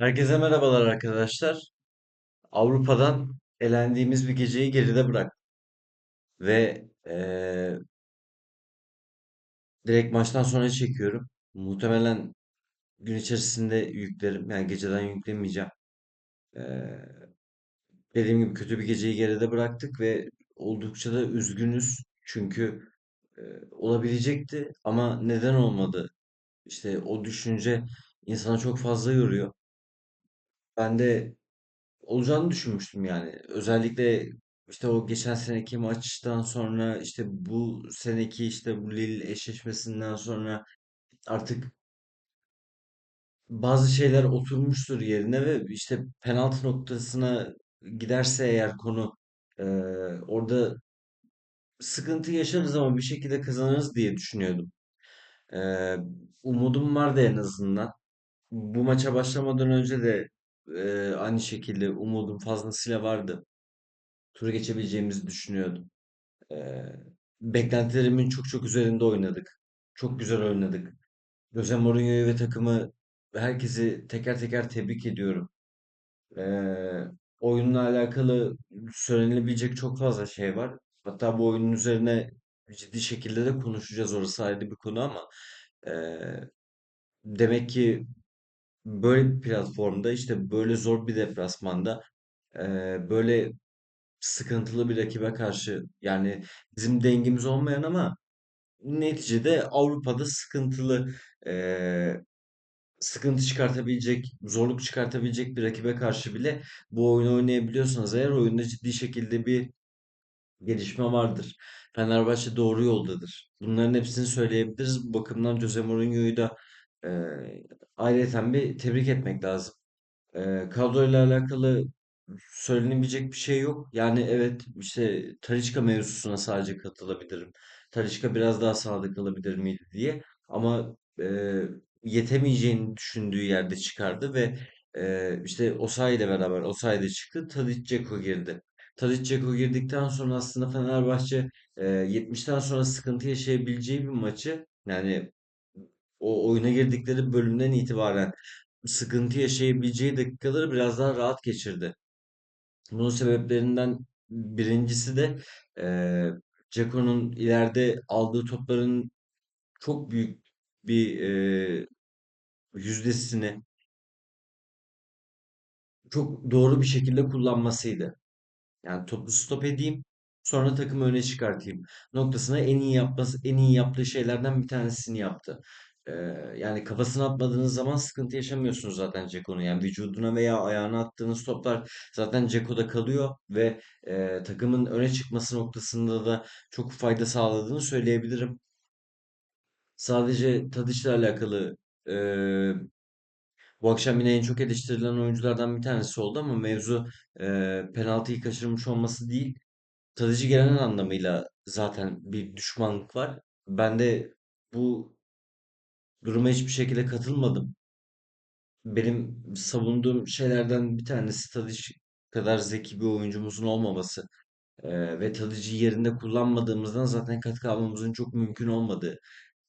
Herkese merhabalar arkadaşlar. Avrupa'dan elendiğimiz bir geceyi geride bırak ve eee, direkt maçtan sonra çekiyorum. Muhtemelen gün içerisinde yüklerim. Yani geceden yüklemeyeceğim. Eee, dediğim gibi kötü bir geceyi geride bıraktık ve oldukça da üzgünüz. Çünkü eee, olabilecekti ama neden olmadı? İşte o düşünce insana çok fazla yoruyor. Ben de olacağını düşünmüştüm yani. Özellikle işte o geçen seneki maçtan sonra işte bu seneki işte bu Lille eşleşmesinden sonra artık bazı şeyler oturmuştur yerine ve işte penaltı noktasına giderse eğer konu eee, orada sıkıntı yaşarız ama bir şekilde kazanırız diye düşünüyordum. Eee, umudum vardı en azından. Bu maça başlamadan önce de eee, aynı şekilde umudum fazlasıyla vardı. Turu geçebileceğimizi düşünüyordum. Ee, beklentilerimin çok çok üzerinde oynadık. Çok güzel oynadık. Jose Mourinho'yu ve takımı herkesi teker teker tebrik ediyorum. Ee, oyunla alakalı söylenebilecek çok fazla şey var. Hatta bu oyunun üzerine ciddi şekilde de konuşacağız. Orası ayrı bir konu ama ee, demek ki böyle bir platformda işte böyle zor bir deplasmanda ee, böyle sıkıntılı bir rakibe karşı yani bizim dengimiz olmayan ama neticede Avrupa'da sıkıntılı eee, sıkıntı çıkartabilecek, zorluk çıkartabilecek bir rakibe karşı bile bu oyunu oynayabiliyorsanız eğer oyunda ciddi şekilde bir gelişme vardır. Fenerbahçe doğru yoldadır. Bunların hepsini söyleyebiliriz. Bu bakımdan Jose Mourinho'yu da eee ayrıyeten bir tebrik etmek lazım. Eee kadroyla alakalı söylenebilecek bir şey yok. Yani evet işte Talisca mevzusuna sadece katılabilirim. Talisca biraz daha sağda kalabilir miydi diye. Ama eee, yetemeyeceğini düşündüğü yerde çıkardı ve eee, işte Osayi ile beraber Osayi de çıktı. Tadic Dzeko girdi. Tadic Dzeko girdikten sonra aslında Fenerbahçe eee 70'ten sonra sıkıntı yaşayabileceği bir maçı yani o oyuna girdikleri bölümden itibaren sıkıntı yaşayabileceği dakikaları biraz daha rahat geçirdi. Bunun sebeplerinden birincisi de eee Dzeko'nun ileride aldığı topların çok büyük bir eee, yüzdesini çok doğru bir şekilde kullanmasıydı. Yani topu stop edeyim, sonra takımı öne çıkartayım noktasına en iyi yapması, en iyi yaptığı şeylerden bir tanesini yaptı. Yani kafasına atmadığınız zaman sıkıntı yaşamıyorsunuz zaten Ceko'nun. Yani vücuduna veya ayağına attığınız toplar zaten Ceko'da kalıyor ve e, takımın öne çıkması noktasında da çok fayda sağladığını söyleyebilirim. Sadece Tadic'le alakalı e, bu akşam yine en çok eleştirilen oyunculardan bir tanesi oldu ama mevzu e, penaltıyı kaçırmış olması değil. Tadic'i genel anlamıyla zaten bir düşmanlık var. Ben de bu duruma hiçbir şekilde katılmadım. Benim savunduğum şeylerden bir tanesi Tadic kadar zeki bir oyuncumuzun olmaması. Ee, ve Tadic'i yerinde kullanmadığımızdan zaten katkı almamızın çok mümkün olmadığı.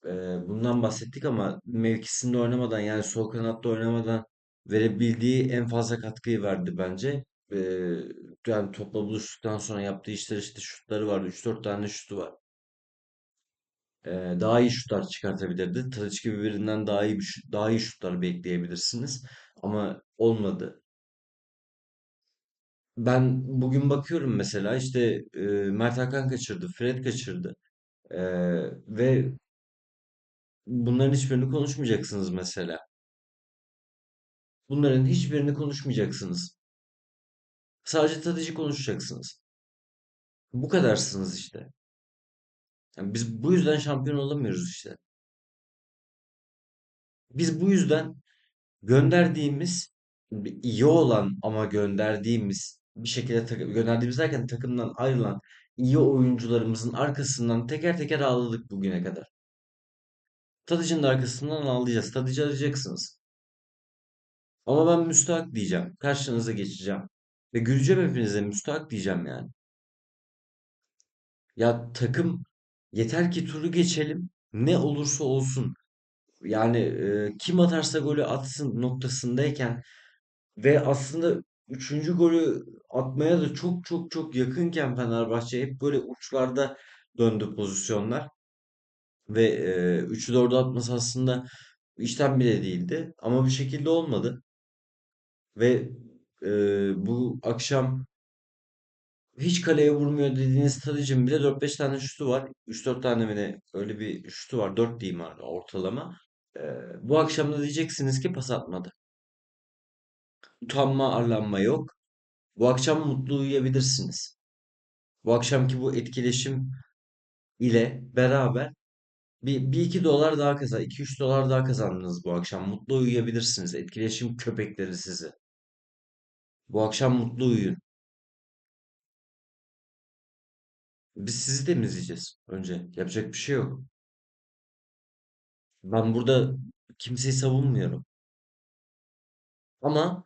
Ee, bundan bahsettik ama mevkisinde oynamadan yani sol kanatta oynamadan verebildiği en fazla katkıyı verdi bence. Ee, yani topla buluştuktan sonra yaptığı işler işte şutları vardı. üç dört tane şutu var. Ee, daha iyi şutlar çıkartabilirdi. Tadic gibi birinden daha iyi daha iyi şutlar bekleyebilirsiniz. Ama olmadı. Ben bugün bakıyorum mesela işte e, Mert Hakan kaçırdı, Fred kaçırdı. Ee, ve bunların hiçbirini konuşmayacaksınız mesela. Bunların hiçbirini konuşmayacaksınız. Sadece Tadic'i konuşacaksınız. Bu kadarsınız işte. Yani biz bu yüzden şampiyon olamıyoruz işte. Biz bu yüzden gönderdiğimiz iyi olan ama gönderdiğimiz bir şekilde takı- gönderdiğimiz derken takımdan ayrılan iyi oyuncularımızın arkasından teker teker ağladık bugüne kadar. Tadic'in de arkasından ağlayacağız. Tadic'i arayacaksınız. Ama ben müstahak diyeceğim. Karşınıza geçeceğim. Ve güleceğim hepinize müstahak diyeceğim yani. Ya takım yeter ki turu geçelim. Ne olursa olsun. Yani e, kim atarsa golü atsın noktasındayken Ve aslında üçüncü golü atmaya da çok çok çok yakınken Fenerbahçe hep böyle uçlarda döndü pozisyonlar. Ve e, 3'ü 4'ü atması aslında işten bile değildi. Ama bir şekilde olmadı. Ve e, bu akşam hiç kaleye vurmuyor dediğiniz Tadic'in bile 4-5 tane şutu var. 3-4 tane mi ne? Öyle bir şutu var. 4 diyeyim abi ortalama. E, bu akşam da diyeceksiniz ki pas atmadı. Utanma, arlanma yok. Bu akşam mutlu uyuyabilirsiniz. Bu akşamki bu etkileşim ile beraber bir, bir iki dolar daha kazan, iki üç dolar daha kazandınız bu akşam. Mutlu uyuyabilirsiniz. Etkileşim köpekleri sizi. Bu akşam mutlu uyuyun. Biz sizi temizleyeceğiz önce. Yapacak bir şey yok. Ben burada kimseyi savunmuyorum. Ama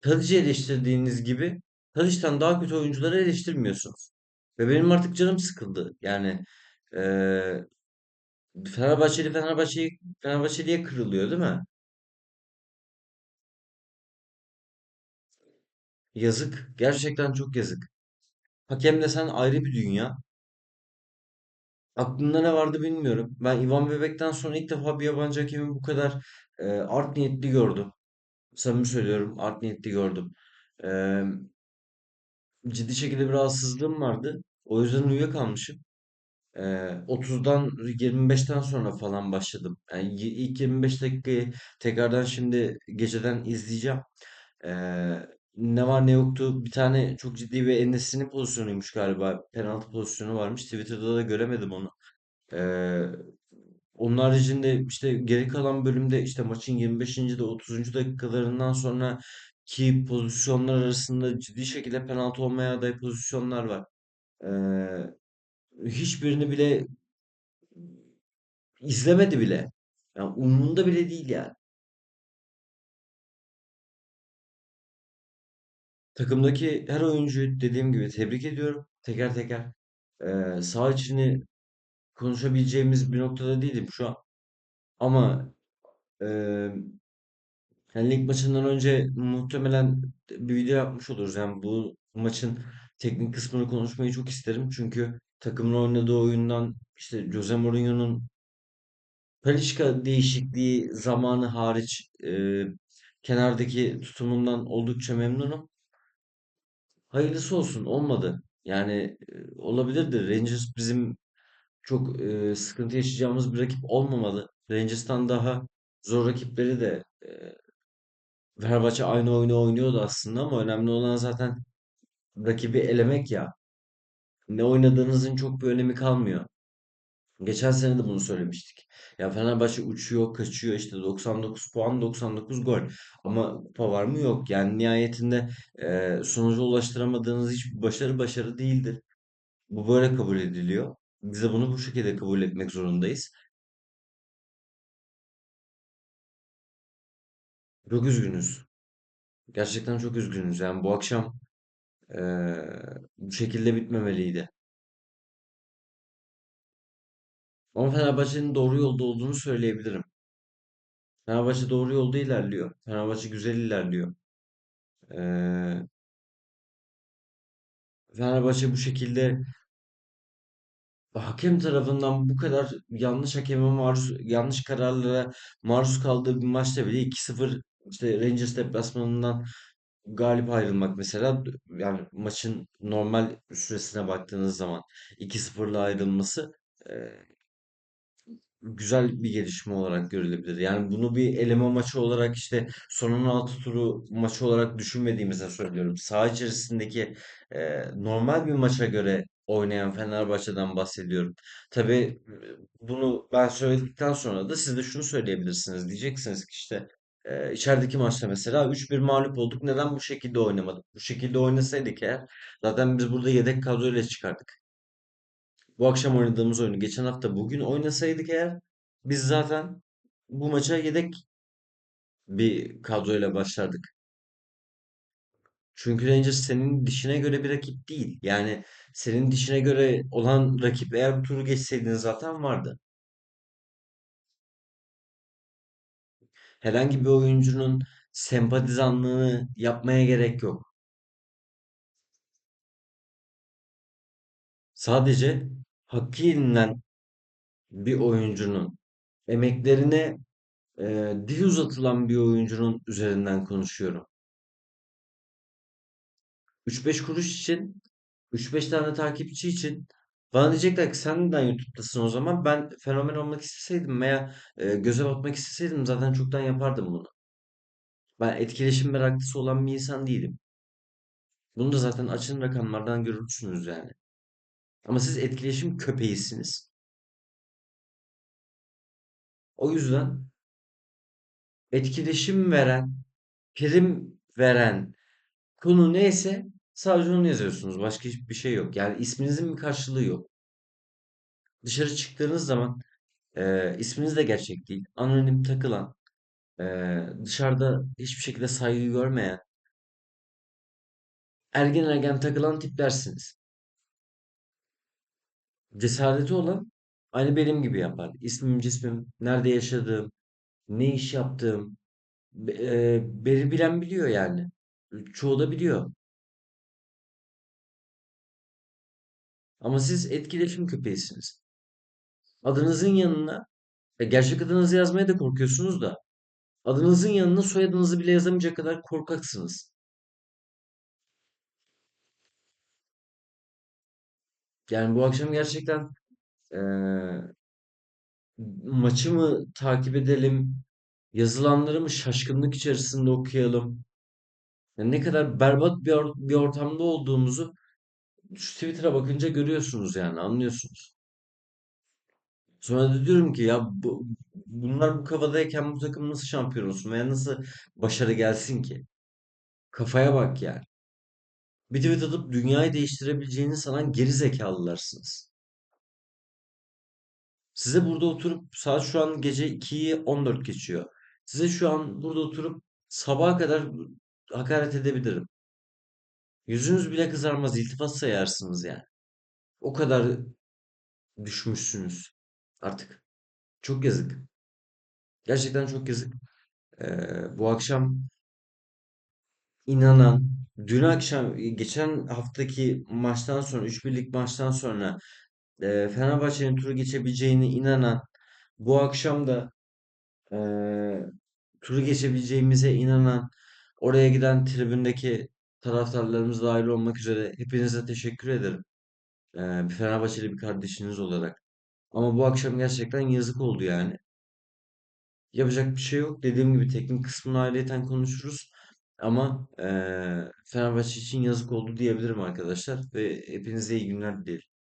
Tadic'i eleştirdiğiniz gibi Tadic'ten daha kötü oyuncuları eleştirmiyorsunuz. Ve benim artık canım sıkıldı. Yani eee Fenerbahçeli Fenerbahçe'yi Fenerbahçeli'ye kırılıyor değil mi? Yazık. Gerçekten çok yazık. Hakem desen ayrı bir dünya. Aklında ne vardı bilmiyorum. Ben Ivan Bebek'ten sonra ilk defa bir yabancı hakemi bu kadar e, art niyetli gördüm. Samimi söylüyorum, art niyetli gördüm. E, ciddi şekilde bir rahatsızlığım vardı. O yüzden uyuyakalmışım. E, 30'dan 25'ten sonra falan başladım. Yani ilk 25 dakikayı tekrardan şimdi geceden izleyeceğim. E, ne var ne yoktu. Bir tane çok ciddi bir En-Nesyri'nin pozisyonuymuş galiba. Penaltı pozisyonu varmış. Twitter'da da göremedim onu. Ee, onun haricinde işte geri kalan bölümde işte maçın 25. de 30. dakikalarından sonra ki pozisyonlar arasında ciddi şekilde penaltı olmaya aday pozisyonlar var. Ee, hiçbirini bile izlemedi bile. Yani umurunda bile değil yani. Takımdaki her oyuncuyu dediğim gibi tebrik ediyorum. Teker teker. Ee, saha içini konuşabileceğimiz bir noktada değilim şu an. Ama e, Yani lig maçından önce muhtemelen bir video yapmış oluruz. Yani bu maçın teknik kısmını konuşmayı çok isterim. Çünkü takımın oynadığı oyundan işte Jose Mourinho'nun Talisca değişikliği zamanı hariç e, kenardaki tutumundan oldukça memnunum. Hayırlısı olsun olmadı. Yani e, olabilirdi. Rangers bizim çok e, sıkıntı yaşayacağımız bir rakip olmamalı. Rangers'tan daha zor rakipleri de e, Fenerbahçe aynı oyunu oynuyordu aslında ama önemli olan zaten rakibi elemek ya. Ne oynadığınızın çok bir önemi kalmıyor. Geçen sene de bunu söylemiştik. Ya Fenerbahçe uçuyor, kaçıyor işte 99 puan, 99 gol. Ama kupa var mı? Yok. Yani nihayetinde e, sonuca ulaştıramadığınız hiçbir başarı başarı değildir. Bu böyle kabul ediliyor. Biz de bunu bu şekilde kabul etmek zorundayız. Çok üzgünüz. Gerçekten çok üzgünüz. Yani bu akşam e, bu şekilde bitmemeliydi. Ama Fenerbahçe'nin doğru yolda olduğunu söyleyebilirim. Fenerbahçe doğru yolda ilerliyor. Fenerbahçe güzel ilerliyor. Ee, Fenerbahçe bu şekilde hakem tarafından bu kadar yanlış hakeme maruz, yanlış kararlara maruz kaldığı bir maçta bile 2-0 işte Rangers deplasmanından galip ayrılmak mesela yani maçın normal süresine baktığınız zaman 2-0'la ayrılması e, güzel bir gelişme olarak görülebilir. Yani bunu bir eleme maçı olarak işte son 16 turu maçı olarak düşünmediğimizde söylüyorum. Saha içerisindeki e, normal bir maça göre oynayan Fenerbahçe'den bahsediyorum. Tabii e, bunu ben söyledikten sonra da siz de şunu söyleyebilirsiniz. Diyeceksiniz ki işte e, içerideki maçta mesela 3-1 mağlup olduk. Neden bu şekilde oynamadık? Bu şekilde oynasaydık eğer zaten biz burada yedek kadroyla çıkardık. Bu akşam oynadığımız oyunu geçen hafta bugün oynasaydık eğer biz zaten bu maça yedek bir kadroyla başlardık. Çünkü Rangers senin dişine göre bir rakip değil. Yani senin dişine göre olan rakip eğer bu turu geçseydin zaten vardı. Herhangi bir oyuncunun sempatizanlığını yapmaya gerek yok. Sadece hakkı yenilen bir oyuncunun emeklerine e, dil uzatılan bir oyuncunun üzerinden konuşuyorum. 3-5 kuruş için, 3-5 tane takipçi için bana diyecekler ki sen neden YouTube'dasın o zaman? Ben fenomen olmak isteseydim veya e, göze batmak isteseydim zaten çoktan yapardım bunu. Ben etkileşim meraklısı olan bir insan değilim. Bunu da zaten açın rakamlardan görürsünüz yani. Ama siz etkileşim köpeğisiniz. O yüzden etkileşim veren, prim veren konu neyse sadece onu yazıyorsunuz. Başka hiçbir şey yok. Yani isminizin bir karşılığı yok. Dışarı çıktığınız zaman e, isminiz de gerçek değil. Anonim takılan, e, dışarıda hiçbir şekilde saygı görmeyen, ergen ergen takılan tiplersiniz. Cesareti olan aynı benim gibi yapar. İsmim, cismim, nerede yaşadığım, ne iş yaptığım, be- e, beni bilen biliyor yani. Çoğu da biliyor. Ama siz etkileşim köpeğisiniz. Adınızın yanına, e, gerçek adınızı yazmaya da korkuyorsunuz da, adınızın yanına soyadınızı bile yazamayacak kadar korkaksınız. Yani bu akşam gerçekten e, maçı mı takip edelim, yazılanları mı şaşkınlık içerisinde okuyalım? Yani ne kadar berbat bir, or- bir ortamda olduğumuzu şu Twitter'a bakınca görüyorsunuz yani anlıyorsunuz. Sonra da diyorum ki ya bu, bunlar bu kafadayken bu takım nasıl şampiyon olsun veya nasıl başarı gelsin ki? Kafaya bak yani. Bir tweet atıp dünyayı değiştirebileceğini sanan geri zekalılarsınız. Size burada oturup saat şu an gece 2'yi 14 geçiyor. Size şu an burada oturup sabaha kadar hakaret edebilirim. Yüzünüz bile kızarmaz, iltifat sayarsınız yani. O kadar düşmüşsünüz artık. Çok yazık. Gerçekten çok yazık. Ee, bu akşam inanan, dün akşam geçen haftaki maçtan sonra, 3-1'lik maçtan sonra e, Fenerbahçe'nin turu geçebileceğine inanan, bu akşam da e, turu geçebileceğimize inanan, oraya giden tribündeki taraftarlarımız dahil olmak üzere hepinize teşekkür ederim. E, bir Fenerbahçeli bir kardeşiniz olarak. Ama bu akşam gerçekten yazık oldu yani. Yapacak bir şey yok. Dediğim gibi teknik kısmını ayrıyeten konuşuruz. Ama eee Fenerbahçe için yazık oldu diyebilirim arkadaşlar. Ve hepinize iyi günler dilerim.